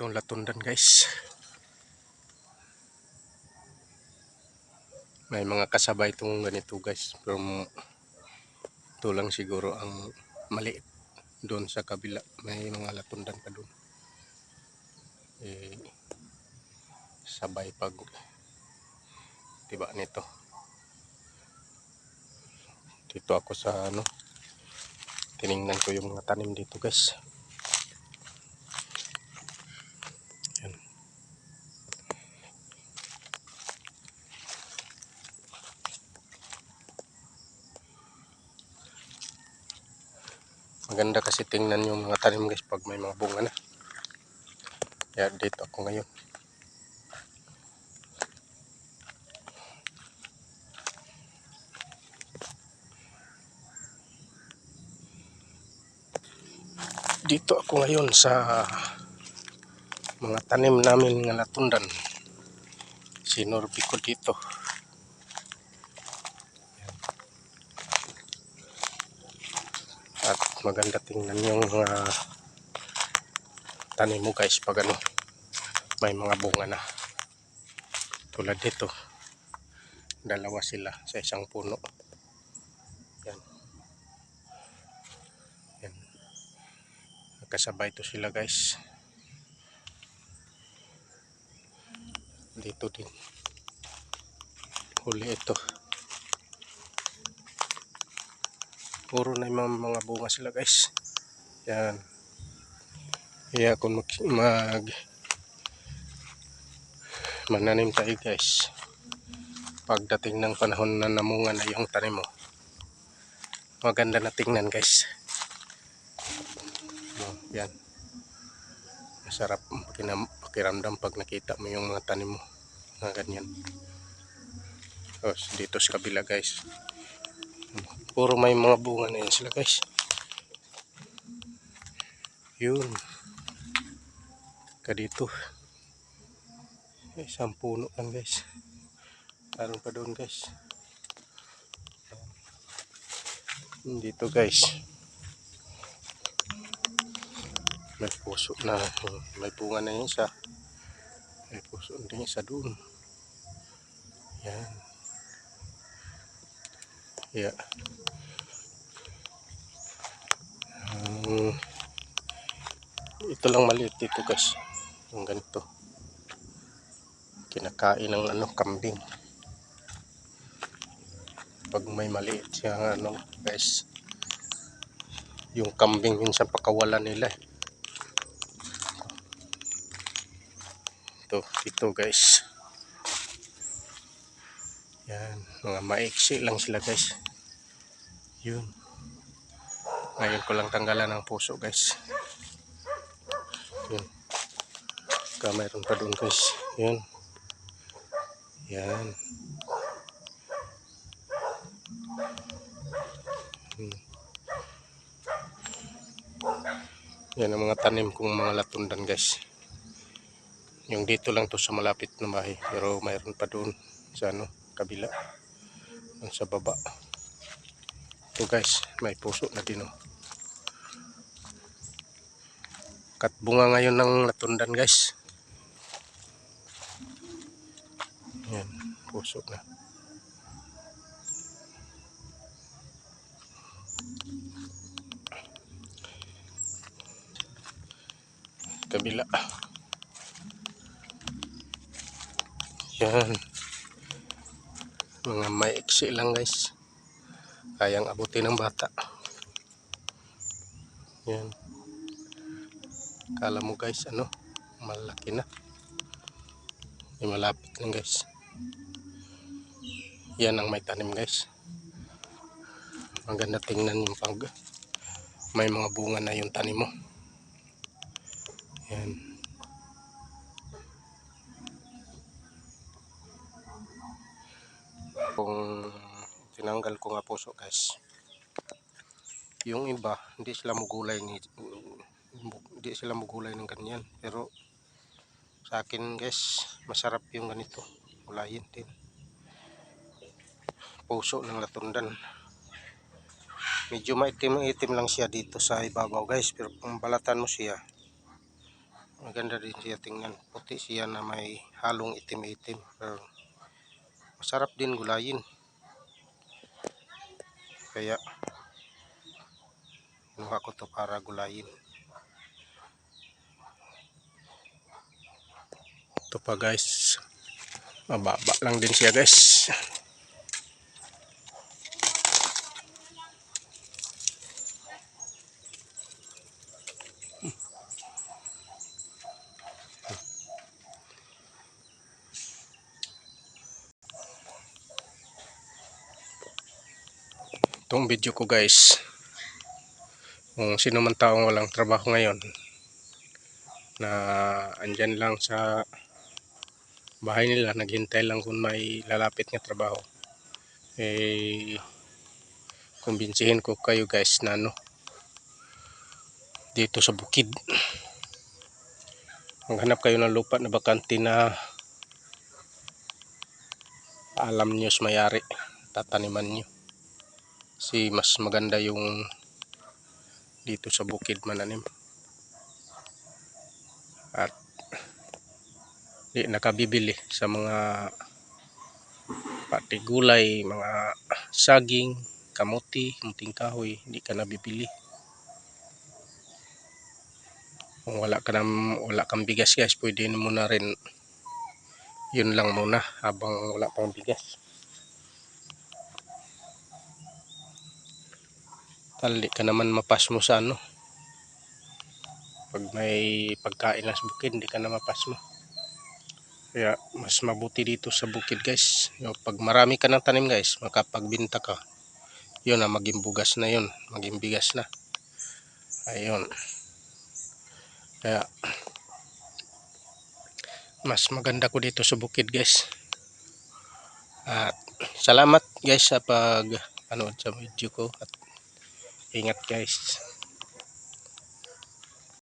Itong latundan guys. May mga kasabay itong ganito guys. Pero mo- ito lang siguro ang maliit. Doon sa kabila may mga latundan pa doon. Eh, sabay pag tiba nito. Dito ako sa ano. Tiningnan ko yung mga tanim dito guys. Maganda kasi tingnan yung mga tanim guys pag may mga bunga na. Kaya dito ako ngayon. Dito ako ngayon sa mga tanim namin nga latundan. Sinorbi ko dito. Maganda tingnan yung mga tanim mo guys pag ano may mga bunga na. Tulad dito. Dalawa sila sa isang puno. Yan. Yan. Kasabay to sila guys. Dito din. Huli ito. Puro na yung mga, bunga sila guys. Yan. Kaya kung mag, mag mananim tayo guys. Pagdating ng panahon na namunga na yung tanim mo. Maganda na tingnan guys. Oh, yan. Masarap ang pakiramdam pag nakita mo yung mga tanim mo. Na ganyan. Tapos dito sa kabila guys. Puro may mga bunga na yan sila guys. Yun. Ka dito. Isang puno lang guys. Meron pa doon guys. Dito guys. May puso na. May bunga na yung isa. May puso din isa doon. Yan. Yeah. Um, ito lang maliit dito guys. Yung ganito. Kinakain ng ano, kambing. Pag may maliit siya ano guys. Yung kambing minsan pakawalan nila eh. Ito, ito guys. Yan, mga maiksi lang sila guys. Yun. Ngayon ko lang tanggalan ng puso guys. Yun. Ka mayroon pa doon guys. Yun. Yan. Hmm. Yan ang mga tanim kong mga latundan guys. Yung dito lang to sa malapit na bahay. Pero mayroon pa doon sa ano, kabila. Sa baba. Ito guys, may puso na din oh. Kat bunga ngayon ng latundan guys. Yan, puso na. Kabila. Yan. Mga maiksi lang guys. Kayang abutin ng bata. Yan. Kala mo guys, ano, malaki na. May malapit lang guys. Yan ang may tanim guys. Ang ganda tingnan yung pag may mga bunga na yung tanim mo. Yan. Kung tinanggal ko nga puso guys. Yung iba, hindi sila mugulay ni hindi sila mugulay ng ganyan. Pero sa akin guys, masarap yung ganito. Gulayin din. Puso ng latundan. Medyo maitim-itim lang siya dito sa ibabaw guys. Pero kung balatan mo siya, Maganda din siya tingnan. Puti siya na may halong itim-itim. Pero masarap din gulayin. Kaya kinuha ko to para gulayin. Ito pa guys. Mababa lang din siya guys. Itong video ko guys. Kung sino man taong walang trabaho ngayon na andyan lang sa bahay nila naghintay lang kung may lalapit nga trabaho. Eh kumbinsihin ko kayo guys na ano dito sa bukid. Maghanap kayo ng lupa na bakante na alam nyo mayari tataniman nyo. Kasi mas maganda yung dito sa bukid mananim. At di nakabibili sa mga pati gulay, mga saging, kamuti, munting kahoy, hindi ka nabibili. Kung wala ka nam, wala kang bigas guys, pwede mo na rin yun lang muna habang wala pang bigas. Tali ka naman mapas mo sa ano. Pag may pagkain lang sa bukid, hindi ka na mapas mo. Kaya mas mabuti dito sa bukid guys. Yung pag marami ka ng tanim guys, makapagbinta ka. Yun na maging bugas na yun, maging bigas na. Ayun. Kaya mas maganda ko dito sa bukid guys. At salamat guys sa pag panood sa video ko at ingat guys.